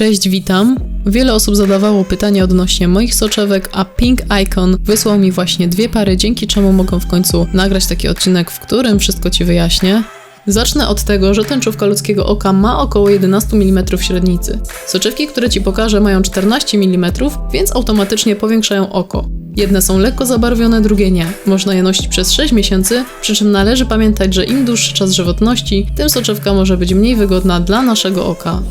Cześć, witam. Wiele osób zadawało pytanie odnośnie moich soczewek, a Pink Icon wysłał mi właśnie dwie pary, dzięki czemu mogę w końcu nagrać taki odcinek, w którym wszystko Ci wyjaśnię. Zacznę od tego, że tęczówka ludzkiego oka ma około 11 mm średnicy. Soczewki, które Ci pokażę, mają 14 mm, więc automatycznie powiększają oko. Jedne są lekko zabarwione, drugie nie. Można je nosić przez 6 miesięcy, przy czym należy pamiętać, że im dłuższy czas żywotności, tym soczewka może być mniej wygodna dla naszego oka.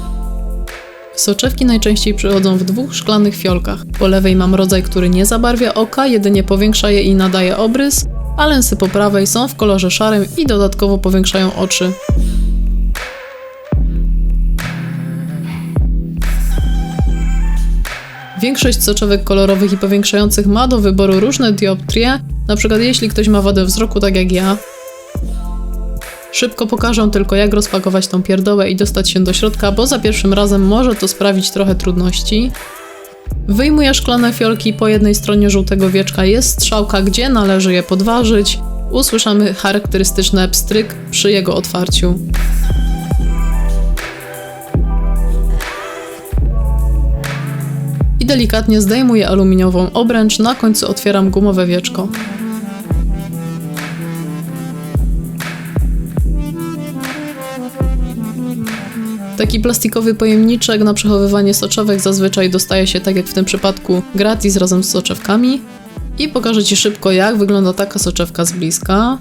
Soczewki najczęściej przychodzą w dwóch szklanych fiolkach. Po lewej mam rodzaj, który nie zabarwia oka, jedynie powiększa je i nadaje obrys, a lensy po prawej są w kolorze szarym i dodatkowo powiększają oczy. Większość soczewek kolorowych i powiększających ma do wyboru różne dioptrie, na przykład jeśli ktoś ma wadę wzroku tak jak ja. Szybko pokażę tylko jak rozpakować tą pierdołę i dostać się do środka, bo za pierwszym razem może to sprawić trochę trudności. Wyjmuję szklane fiolki, po jednej stronie żółtego wieczka jest strzałka, gdzie należy je podważyć. Usłyszamy charakterystyczne pstryk przy jego otwarciu. I delikatnie zdejmuję aluminiową obręcz, na końcu otwieram gumowe wieczko. Taki plastikowy pojemniczek na przechowywanie soczewek zazwyczaj dostaje się, tak jak w tym przypadku, gratis razem z soczewkami. I pokażę Ci szybko, jak wygląda taka soczewka z bliska.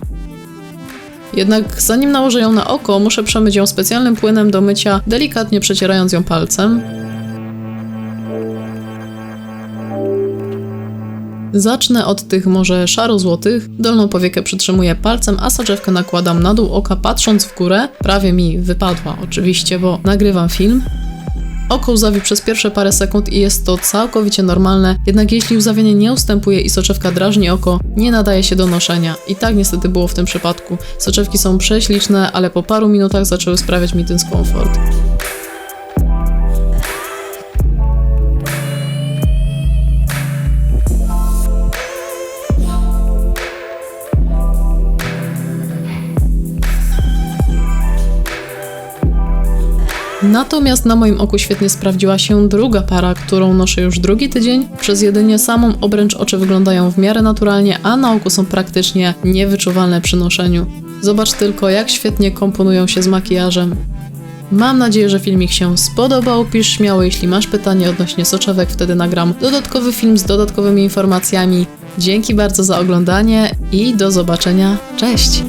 Jednak zanim nałożę ją na oko, muszę przemyć ją specjalnym płynem do mycia, delikatnie przecierając ją palcem. Zacznę od tych może szaro-złotych. Dolną powiekę przytrzymuję palcem, a soczewkę nakładam na dół oka, patrząc w górę. Prawie mi wypadła, oczywiście, bo nagrywam film. Oko łzawi przez pierwsze parę sekund i jest to całkowicie normalne, jednak jeśli łzawienie nie ustępuje i soczewka drażni oko, nie nadaje się do noszenia. I tak niestety było w tym przypadku. Soczewki są prześliczne, ale po paru minutach zaczęły sprawiać mi dyskomfort. Natomiast na moim oku świetnie sprawdziła się druga para, którą noszę już drugi tydzień. Przez jedynie samą obręcz oczy wyglądają w miarę naturalnie, a na oku są praktycznie niewyczuwalne przy noszeniu. Zobacz tylko, jak świetnie komponują się z makijażem. Mam nadzieję, że filmik się spodobał. Pisz śmiało, jeśli masz pytanie odnośnie soczewek, wtedy nagram dodatkowy film z dodatkowymi informacjami. Dzięki bardzo za oglądanie i do zobaczenia. Cześć!